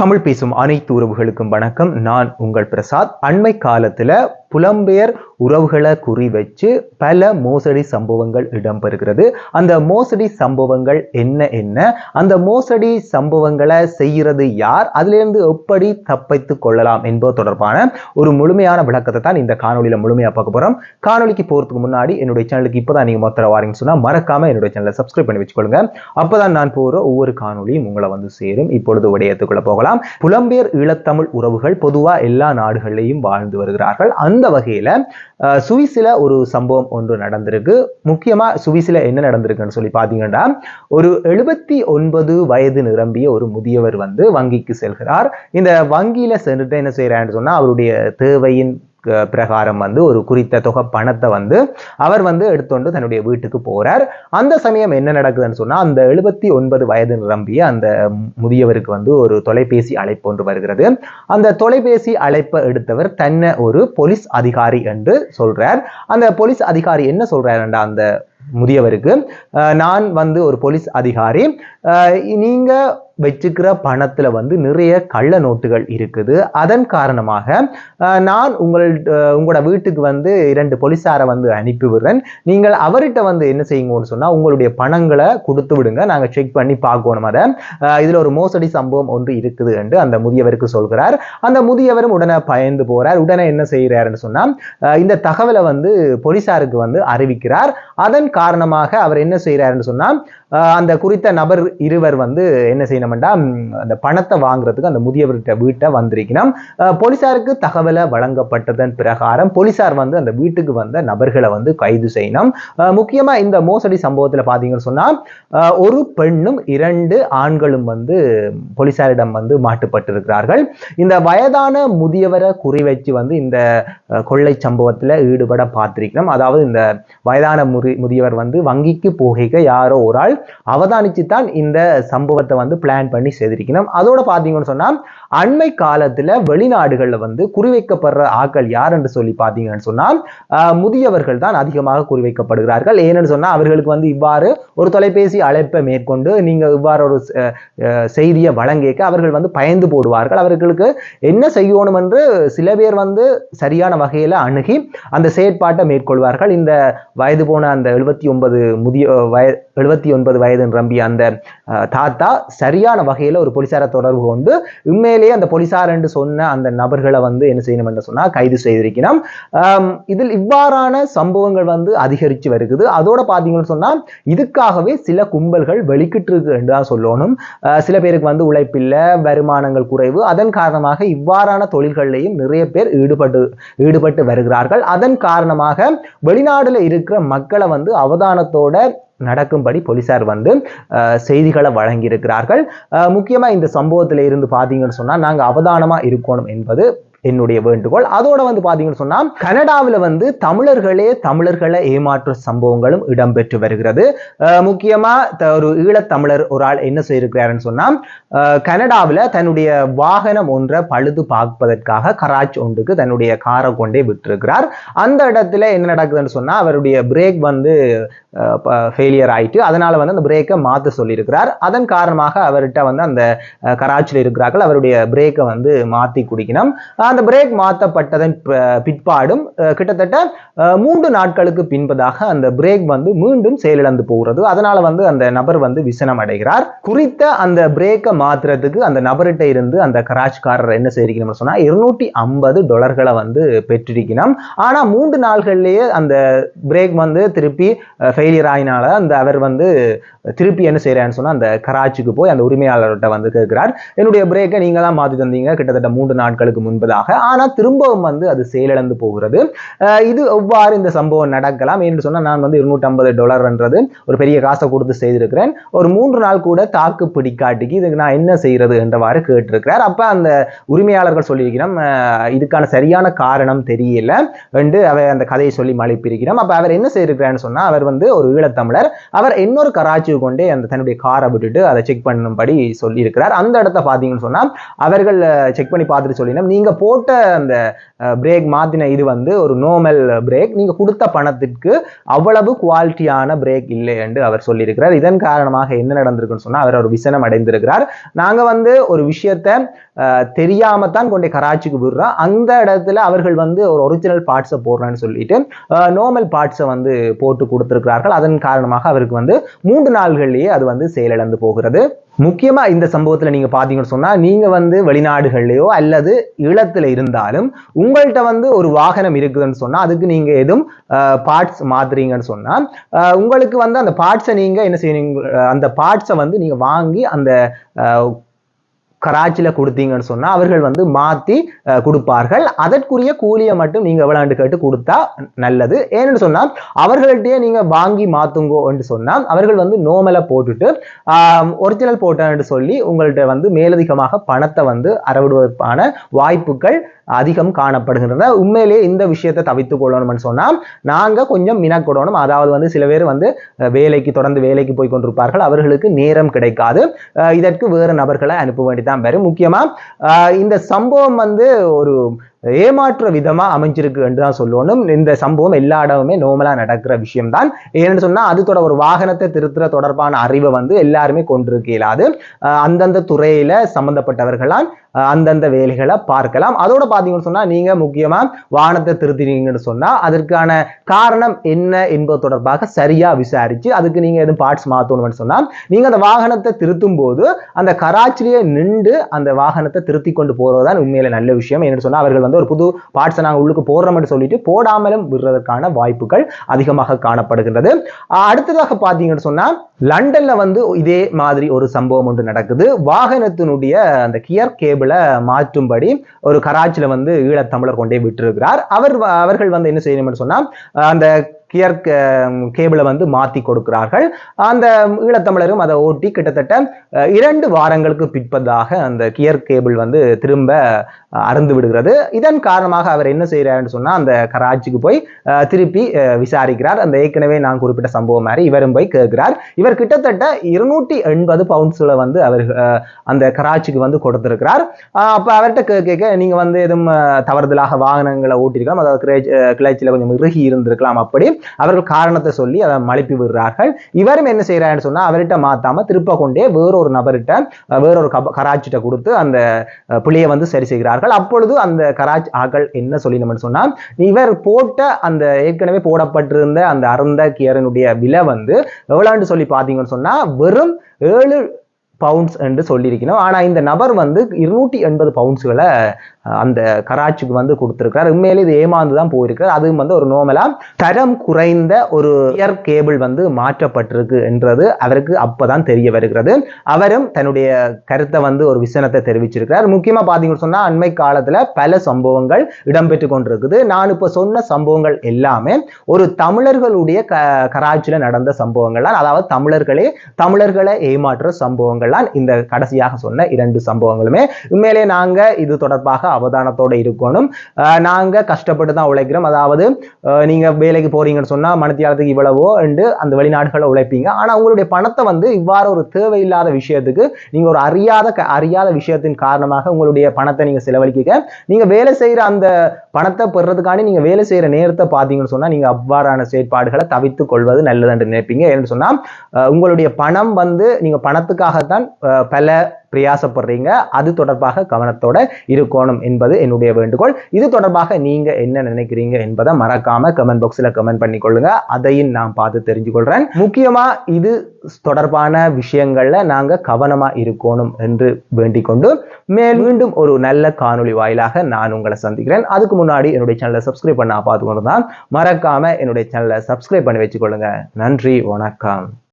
தமிழ் பேசும் அனைத்து உறவுகளுக்கும் வணக்கம். நான் உங்கள் பிரசாத். அண்மை காலத்துல புலம்பெயர் உறவுகளை குறி வச்சு பல மோசடி சம்பவங்கள் இடம்பெறுகிறது. அந்த மோசடி சம்பவங்கள் என்ன என்ன? அந்த மோசடி சம்பவங்களை செய்கிறது யார்? அதிலிருந்து எப்படி தப்பித்து கொள்ளலாம் என்பது தொடர்பான ஒரு முழுமையான விளக்கத்தை தான் இந்த காணொலியில் முழுமையாக பார்க்க போகிறோம் காணொலிக்கு போகிறதுக்கு முன்னாடி என்னுடைய சேனலுக்கு இப்போ தான் நீங்கள் மொத்தம் வாரீங்கன்னு சொன்னால் மறக்காமல் என்னுடைய சேனலை சப்ஸ்கிரைப் பண்ணி வச்சுக்கொள்ளுங்க. அப்பதான் நான் போகிற ஒவ்வொரு காணொலியும் உங்களை வந்து சேரும். இப்பொழுது உடையத்துக்குள்ளே போகலாம். புலம்பெயர் ஈழத்தமிழ் உறவுகள் பொதுவாக எல்லா நாடுகளிலையும் வாழ்ந்து வருகிறார்கள். அந்த அந்த வகையில் சுவிஸில் ஒரு சம்பவம் ஒன்று நடந்திருக்கு. முக்கியமா சுவிஸில் என்ன நடந்திருக்குன்னு சொல்லி பாத்தீங்கன்னா ஒரு எழுபத்தி ஒன்பது வயது நிரம்பிய ஒரு முதியவர் வந்து வங்கிக்கு செல்கிறார். இந்த வங்கியில் சென்றுட்டு என்ன செய்கிறான்னு சொன்னா அவருடைய தேவையின் பிரகாரம் வந்து ஒரு குறித்த தொகை பணத்தை வந்து அவர் வந்து எடுத்துட்டு தன்னுடைய வீட்டுக்கு போறார். அந்த சமயம் என்ன நடக்குதுன்னு சொன்னா அந்த எழுபத்தி ஒன்பது வயது நிரம்பிய அந்த முதியவருக்கு வந்து ஒரு தொலைபேசி அழைப்பு ஒன்று வருகிறது. அந்த தொலைபேசி அழைப்பை எடுத்தவர் தன்னை ஒரு போலீஸ் அதிகாரி என்று சொல்றார். அந்த போலீஸ் அதிகாரி என்ன சொல்றாருண்டா அந்த முதியவருக்கு நான் வந்து ஒரு போலீஸ் அதிகாரி அஹ், நீங்க வச்சுக்கிற பணத்துல வந்து நிறைய கள்ள நோட்டுகள் இருக்குது. அதன் காரணமாக நான் உங்கள் உங்களோட வீட்டுக்கு வந்து இரண்டு போலீஸாரை வந்து அனுப்பி விடுறேன். நீங்கள் அவர்கிட்ட வந்து என்ன செய்யுங்கன்னு சொன்னா உங்களுடைய பணங்களை கொடுத்து விடுங்க. நாங்க செக் பண்ணி பார்க்கணும் அதை. அஹ், இதுல ஒரு மோசடி சம்பவம் ஒன்று இருக்குது என்று அந்த முதியவருக்கு சொல்கிறார். அந்த முதியவரும் உடனே பயந்து போறார். உடனே என்ன செய்யறாருன்னு சொன்னா இந்த தகவலை வந்து போலீசாருக்கு வந்து அறிவிக்கிறார். அதன் காரணமாக அவர் என்ன செய்யறாருன்னு சொன்னா அந்த குறித்த நபர் இருவர் வந்து என்ன செய்யணும்டா அந்த பணத்தை வாங்குறதுக்கு அந்த முதியவர்கிட்ட வீட்டை வந்திருக்கணும். போலீசாருக்கு தகவலை வழங்கப்பட்டதன் பிரகாரம் போலீசார் வந்து அந்த வீட்டுக்கு வந்த நபர்களை வந்து கைது செய்யணும். முக்கியமா இந்த மோசடி சம்பவத்தில் பார்த்தீங்கன்னு சொன்னா ஒரு பெண்ணும் இரண்டு ஆண்களும் வந்து போலீசாரிடம் வந்து மாட்டுப்பட்டிருக்கிறார்கள். இந்த வயதான முதியவரை குறி வச்சு வந்து இந்த கொள்ளை சம்பவத்தில் ஈடுபட பார்த்திருக்கிறோம் அதாவது இந்த வயதான முறி முதியவர் வந்து வங்கிக்கு போகைக்க யாரோ ஒரு ஆள் அவதானித்து தான் இந்த சம்பவத்தை வந்து பிளான் பண்ணி செய்திருக்கணும். அதோட பார்த்தீங்கன்னு சொன்னால் அண்மை காலத்தில் வெளிநாடுகளில் வந்து குறிவைக்கப்படுற ஆக்கள் யார் என்று சொல்லி பார்த்தீங்கன்னு சொன்னால் முதியவர்கள் தான் அதிகமாக குறிவைக்கப்படுகிறார்கள். ஏன்னு சொன்னால் அவர்களுக்கு வந்து இவ்வாறு ஒரு தொலைபேசி அழைப்பை மேற்கொண்டு நீங்கள் இவ்வாறு ஒரு செய்தியை வழங்கிக்க அவர்கள் வந்து பயந்து போடுவார்கள். அவர்களுக்கு என்ன செய்யணும் என்று சில பேர் வந்து சரியான வகையில் அணுகி அந்த செயற்பாட்டை மேற்கொள்வார்கள். இந்த வயது போன அந்த எழுபத்தி ஒன்பது முதிய வய எழுபத்தி ஒன்பது வயது நிரம்பிய அந்த தாத்தா சரியான வகையில் ஒரு போலீசாரை தொடர்பு கொண்டு உண்மையிலேயே அந்த போலீசார் என்று சொன்ன அந்த நபர்களை வந்து என்ன செய்யணும் என்று சொன்னா கைது செய்திருக்கணும். இதில் இவ்வாறான சம்பவங்கள் வந்து அதிகரித்து வருகிறது அதோட பார்த்தீங்கன்னு சொன்னா இதுக்காகவே சில கும்பல்கள் வெளிக்கிட்டு இருக்கு என்று தான் சொல்லணும். சில பேருக்கு வந்து உழைப்பில்லை வருமானங்கள் குறைவு. அதன் காரணமாக இவ்வாறான தொழில்கள்லையும் நிறைய பேர் ஈடுபட்டு ஈடுபட்டு வருகிறார்கள். அதன் காரணமாக வெளிநாடுல இருக்கிற மக்களை வந்து அவதானத்தோட நடக்கும்படி போலீசார் வந்து செய்திகளை வழங்கியிருக்கிறார்கள். முக்கியமாக முக்கியமா இந்த சம்பவத்துல இருந்து பார்த்தீங்கன்னு சொன்னா நாங்க அவதானமா இருக்கணும் என்பது என்னுடைய வேண்டுகோள். அதோட வந்து பார்த்தீங்கன்னு சொன்னா கனடாவில் வந்து தமிழர்களே தமிழர்களை ஏமாற்று சம்பவங்களும் இடம்பெற்று வருகிறது. அஹ், முக்கியமா த- ஒரு ஈழத்தமிழர் ஒரு ஆள் என்ன செய்திருக்கிறாருன்னு சொன்னா அஹ், கனடாவில் தன்னுடைய வாகனம் ஒன்றை பழுது பார்ப்பதற்காக கராச் ஒன்றுக்கு தன்னுடைய காரை கொண்டே விட்டிருக்கிறார். அந்த இடத்துல என்ன நடக்குதுன்னு சொன்னா அவருடைய பிரேக் வந்து ஃபெயிலியர் ஆயிட்டு அதனால வந்து அந்த பிரேக்கை மாற்ற சொல்லியிருக்கிறார். அதன் காரணமாக அவர்கிட்ட வந்து அந்த கராச்சியில் இருக்கிறார்கள். அவருடைய பிரேக்கை வந்து மாற்றி குடிக்கணும். அந்த பிரேக் மாற்றப்பட்டதன் பிற்பாடும் கிட்டத்தட்ட மூன்று நாட்களுக்கு பின்பதாக அந்த பிரேக் வந்து மீண்டும் செயலிழந்து போகிறது. அதனால வந்து அந்த நபர் வந்து விசனம் அடைகிறார். குறித்த அந்த பிரேக்கை மாத்துறதுக்கு அந்த நபர்கிட்ட இருந்து அந்த கராச்காரர் என்ன செய்திருக்கணும்னு சொன்னா இருநூற்றி ஐம்பது டாலர்களை வந்து பெற்றிருக்கணும். ஆனா மூன்று நாள்கள்லயே அந்த பிரேக் வந்து திருப்பி ஃபெயிலியர் ஆயினால அந்த அவர் வந்து திருப்பி என்ன செய்கிறான்னு சொன்னால் அந்த கராச்சிக்கு போய் அந்த உரிமையாளர்கிட்ட வந்து கேட்கிறார். என்னுடைய பிரேக்கை நீங்கள் தான் மாற்றி தந்தீங்க கிட்டத்தட்ட மூன்று நாட்களுக்கு முன்பதாக. ஆனால் திரும்பவும் வந்து அது செயலிழந்து போகிறது. இது எவ்வாறு இந்த சம்பவம் நடக்கலாம் என்று சொன்னால் நான் வந்து இருநூற்றம்பது டாலர்ன்றது ஒரு பெரிய காசை கொடுத்து செய்திருக்கிறேன். ஒரு மூன்று நாள் கூட தாக்கு பிடிக்காட்டிக்கு இதுக்கு நான் என்ன செய்கிறது என்றவாறு கேட்டிருக்கிறார். அப்போ அந்த உரிமையாளர்கள் சொல்லியிருக்கிறோம் இதுக்கான சரியான காரணம் தெரியல என்று அவர் அந்த கதையை சொல்லி மழைப்பிருக்கிறோம் அப்போ அவர் என்ன செய்திருக்கிறான்னு சொன்னால் அவர் வந்து ஒரு ஈழத்தமிழர். அவர் இன்னொரு கராச்சி கொண்டே அந்த தன்னுடைய காரை விட்டுட்டு அதை செக் பண்ணும்படி சொல்லியிருக்கிறார். அந்த இடத்த பார்த்தீங்கன்னு சொன்னா அவர்கள் செக் பண்ணி பார்த்துட்டு சொல்லினோம் நீங்க போட்ட அந்த பிரேக் மாற்றின இது வந்து ஒரு நோமல் பிரேக் நீங்கள் கொடுத்த பணத்திற்கு அவ்வளவு குவாலிட்டியான பிரேக் இல்லை என்று அவர் சொல்லியிருக்கிறார். இதன் காரணமாக என்ன நடந்திருக்குன்னு சொன்னால் அவர் ஒரு விசனம் அடைந்திருக்கிறார். நாங்க வந்து ஒரு விஷயத்தை அஹ், தெரியாம தான் கொண்டே கராச்சிக்கு விடுறோம். அந்த இடத்துல அவர்கள் வந்து ஒரு ஒரிஜினல் பார்ட்ஸை போடுறேன்னு சொல்லிட்டு நோமல் பார்ட்ஸை வந்து போட்டு கொடுத்துருக்கிறார்கள். அதன் காரணமாக அவருக்கு வந்து மூன்று நாள்கள்லயே அது வந்து செயலிழந்து போகிறது. முக்கியமாக இந்த சம்பவத்தில் நீங்கள் பார்த்தீங்கன்னு சொன்னா நீங்கள் வந்து வெளிநாடுகள்லையோ அல்லது ஈழத்துல இருந்தாலும் உங்கள்கிட்ட வந்து ஒரு வாகனம் இருக்குதுன்னு சொன்னால் அதுக்கு நீங்கள் எதுவும் பார்ட்ஸ் மாத்துறீங்கன்னு சொன்னால் உங்களுக்கு வந்து அந்த பார்ட்ஸை நீங்கள் என்ன செய்யணும் அந்த பார்ட்ஸை வந்து நீங்கள் வாங்கி அந்த கராச்சியில் கொடுத்தீங்கன்னு சொன்னா அவர்கள் வந்து மாத்தி கொடுப்பார்கள். அதற்குரிய கூலியை மட்டும் நீங்க எவ்வளோண்டு கேட்டு கொடுத்தா நல்லது. ஏன்னு சொன்னா அவர்கள்ட்டயே நீங்க வாங்கி மாத்துங்கோ என்று சொன்னா அவர்கள் வந்து நோமலை போட்டுட்டு ஒரிஜினல் போட்டேன்னு சொல்லி உங்கள்கிட்ட வந்து மேலதிகமாக பணத்தை வந்து அறவிடுவதற்கான வாய்ப்புகள் அதிகம் காணப்படுகின்றன. உண்மையிலேயே இந்த விஷயத்தை தவித்துக் கொள்ளணும்னு சொன்னா நாங்க கொஞ்சம் மினக்கொடணும் அதாவது வந்து சில பேர் வந்து வேலைக்கு தொடர்ந்து வேலைக்கு போய் கொண்டிருப்பார்கள். அவர்களுக்கு நேரம் கிடைக்காது. அஹ், இதற்கு வேறு நபர்களை அனுப்ப வேண்டியது தான் முக்கியமா முக்கியமாக இந்த சம்பவம் வந்து ஒரு ஏமாற்ற விதமா அமைஞ்சிருக்கு என்று தான் சொல்லணும். இந்த சம்பவம் எல்லா இடமுமே நோமலா நடக்கிற விஷயம்தான். ஏன்னு சொன்னா அது தொட ஒரு வாகனத்தை திருத்துற தொடர்பான அறிவை வந்து எல்லாருமே கொண்டிருக்க இயலாது அந்தந்த துறையில சம்பந்தப்பட்டவர்களால் அந்தந்த வேலைகளை பார்க்கலாம். அதோட பாத்தீங்கன்னு சொன்னா நீங்க முக்கியமா வாகனத்தை திருத்தினீங்கன்னு சொன்னா அதற்கான காரணம் என்ன என்பது தொடர்பாக சரியா விசாரிச்சு அதுக்கு நீங்க எதுவும் பார்ட்ஸ் மாத்தணும்னு சொன்னா நீங்க அந்த வாகனத்தை திருத்தும் போது அந்த கராச்சிலேயே நின்று அந்த வாகனத்தை திருத்தி கொண்டு போறதுதான் உண்மையில நல்ல விஷயம். என்னன்னு சொன்னா அவர்கள் வந்து ஒரு புது பார்ட்ஸை நாங்கள் உள்ளுக்கு போடுறோம்னு சொல்லிட்டு போடாமலும் விடுறதற்கான வாய்ப்புகள் அதிகமாக காணப்படுகின்றது. அடுத்ததாக பார்த்தீங்கன்னு சொன்னா லண்டன்ல வந்து இதே மாதிரி ஒரு சம்பவம் ஒன்று நடக்குது. வாகனத்தினுடைய அந்த கியர் கேபிளை மாற்றும்படி ஒரு கராச்சியில் வந்து ஈழத்தமிழர் கொண்டே விட்டிருக்கிறார். அவர் அவர்கள் வந்து என்ன செய்யணும்னு சொன்னா அந்த கியர் கேபிளை வந்து மாற்றி கொடுக்கிறார்கள். அந்த ஈழத்தமிழரும் அதை ஓட்டி கிட்டத்தட்ட இரண்டு வாரங்களுக்கு பிற்பதாக அந்த கியர் கேபிள் வந்து திரும்ப அஹ், அறுந்து விடுகிறது. இதன் காரணமாக அவர் என்ன செய்கிறார்னு சொன்னால் அந்த கராச்சிக்கு போய் திருப்பி விசாரிக்கிறார். அந்த ஏற்கனவே நான் குறிப்பிட்ட சம்பவம் மாதிரி இவரும் போய் கேட்கிறார். இவர் கிட்டத்தட்ட இருநூற்றி எண்பது பவுண்ட்ஸில் வந்து அவர் அந்த கராச்சிக்கு வந்து கொடுத்துருக்கிறார். அப்போ அவர்கிட்ட கே- கேட்க நீங்கள் வந்து எதுவும் தவறுதலாக வாகனங்களை ஓட்டிருக்கலாம் அதாவது கிளை- கிளர்ச்சியில கொஞ்சம் இறுகி இருந்திருக்கலாம். அப்படி அவர்கள் காரணத்தை சொல்லி அதை மழுப்பி விடுறார்கள். இவரும் என்ன செய்யறாருன்னு சொன்னா அவர்கிட்ட மாத்தாம திருப்ப கொண்டே வேறொரு நபர்கிட்ட வேறொரு கப- கராச்சிட்ட கொடுத்து அந்த அஹ், வந்து சரி செய்கிறார்கள். அப்பொழுது அந்த கராச் ஆக்கள் என்ன சொல்லினோம்னு சொன்னா இவர் போட்ட அந்த ஏற்கனவே போடப்பட்டிருந்த அந்த அருந்த கியரனுடைய விலை வந்து எவ்வளோன்னு சொல்லி பார்த்தீங்கன்னு சொன்னா வெறும் ஏழு பவுண்ட்ஸ் என்று சொல்லியிருக்கணும் ஆனால் இந்த நபர் வந்து இருநூற்றி எண்பது பவுண்ட்ஸ்களை அந்த கராச்சிக்கு வந்து கொடுத்துருக்கிறார். உண்மையிலே இது ஏமாந்து தான் போயிருக்கிறார். அதுவும் வந்து ஒரு நோமலாக தரம் குறைந்த ஒரு இயர் கேபிள் வந்து மாற்றப்பட்டிருக்கு என்றது அவருக்கு அப்பதான் தெரிய வருகிறது. அவரும் தன்னுடைய கருத்தை வந்து ஒரு விசனத்தை தெரிவிச்சிருக்கிறார். முக்கியமாக பார்த்தீங்கன்னு சொன்னால் அண்மை காலத்தில் பல சம்பவங்கள் இடம்பெற்று கொண்டிருக்குது. நான் இப்போ சொன்ன சம்பவங்கள் எல்லாமே ஒரு தமிழர்களுடைய க கராச்சியில் நடந்த சம்பவங்கள் தான். அதாவது தமிழர்களே தமிழர்களை ஏமாற்ற சம்பவங்கள் தான் இந்த கடைசியாக சொன்ன இரண்டு சம்பவங்களுமே. உண்மையிலே நாங்க இது தொடர்பாக அவதானத்தோட இருக்கணும். நாங்க கஷ்டப்பட்டு தான் உழைக்கிறோம். அதாவது நீங்க வேலைக்கு போறீங்கன்னு சொன்னா மனத்தியாலத்துக்கு இவ்வளவோ என்று அந்த வெளிநாடுகளை உழைப்பீங்க. ஆனா உங்களுடைய பணத்தை வந்து இவ்வாறு ஒரு தேவையில்லாத விஷயத்துக்கு நீங்க ஒரு அறியாத அறியாத விஷயத்தின் காரணமாக உங்களுடைய பணத்தை நீங்க செலவழிக்க நீங்க வேலை செய்யற அந்த பணத்தை பெறதுக்காண்டி நீங்க வேலை செய்யற நேரத்தை பார்த்தீங்கன்னு சொன்னா நீங்க அவ்வாறான செயற்பாடுகளை தவித்துக் கொள்வது நல்லது என்று நினைப்பீங்க. என்று சொன்னா உங்களுடைய பணம் வந்து நீங்க பணத்துக்காகத்தான் தான் பல பிரயாசப்படுறீங்க. அது தொடர்பாக கவனத்தோட இருக்கணும் என்பது என்னுடைய வேண்டுகோள். இது தொடர்பாக நீங்க என்ன நினைக்கிறீங்க என்பதை மறக்காம கமெண்ட் பாக்ஸ்ல கமெண்ட் பண்ணி கொள்ளுங்க அதையும் நான் பார்த்து தெரிஞ்சுக்கொள்றேன் முக்கியமாக இது தொடர்பான விஷயங்கள்ல நாங்க கவனமா இருக்கணும் என்று வேண்டிக் கொண்டு மேல் மீண்டும் ஒரு நல்ல காணொளி வாயிலாக நான் உங்களை சந்திக்கிறேன். அதுக்கு முன்னாடி என்னுடைய சேனலை சப்ஸ்கிரைப் பண்ண பார்த்துக்கொண்டு தான் மறக்காம என்னுடைய சேனலை சப்ஸ்கிரைப் பண்ணி வச்சுக்கொள்ளுங்க. நன்றி வணக்கம்.